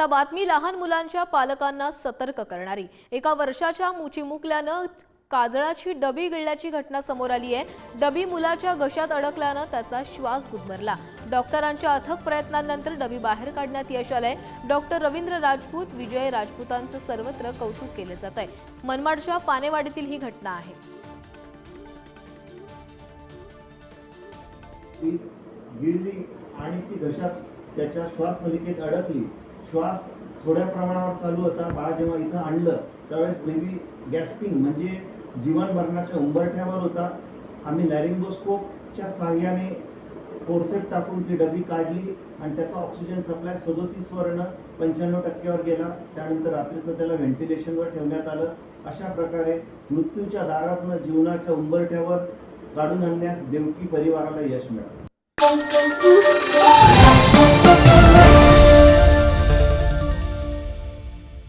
आता बातमी लहान मुलांच्या पालकांना सतर्क करणारी. एका वर्षाच्या मुचीमुकल्यानं काजळाची डबी गिळल्याची घटना समोर आली आहे. डबी मुलाच्या घशात अडकल्यानं त्याचा श्वास गुदमरला. डॉक्टरांच्या अथक प्रयत्नांनंतर डबी बाहेर काढण्यात यश आलंय. डॉक्टर रवींद्र राजपूत विजय राजपूतांचं सर्वत्र कौतुक केलं जात आहे मनमाडच्या पानेवाडीतील ही घटना आहे. गिळली आणि ती घशात त्याच्या श्वासनलिकेत अडकली. श्वास थोड्या प्रमाणावर चालू होता. बाळ जेव्हा इथं आणलं त्यावेळेस बेबी गॅस्पिंग म्हणजे जीवन मरणाच्या उंबरठ्यावर होता. आम्ही लॅरिंगोस्कोपच्या सहाय्याने फोरसेप टाकून ती डबी काढली आणि त्याचा ऑक्सिजन सप्लाय सदोतीस वरनं पंच्याण्णव टक्क्यावर गेला. त्यानंतर रात्रीचं त्याला व्हेंटिलेशनवर ठेवण्यात आलं. अशा प्रकारे मृत्यूच्या दारातनं जीवनाच्या उंबरठ्यावर काढून आणण्यास देवकी परिवाराला यश मिळालं.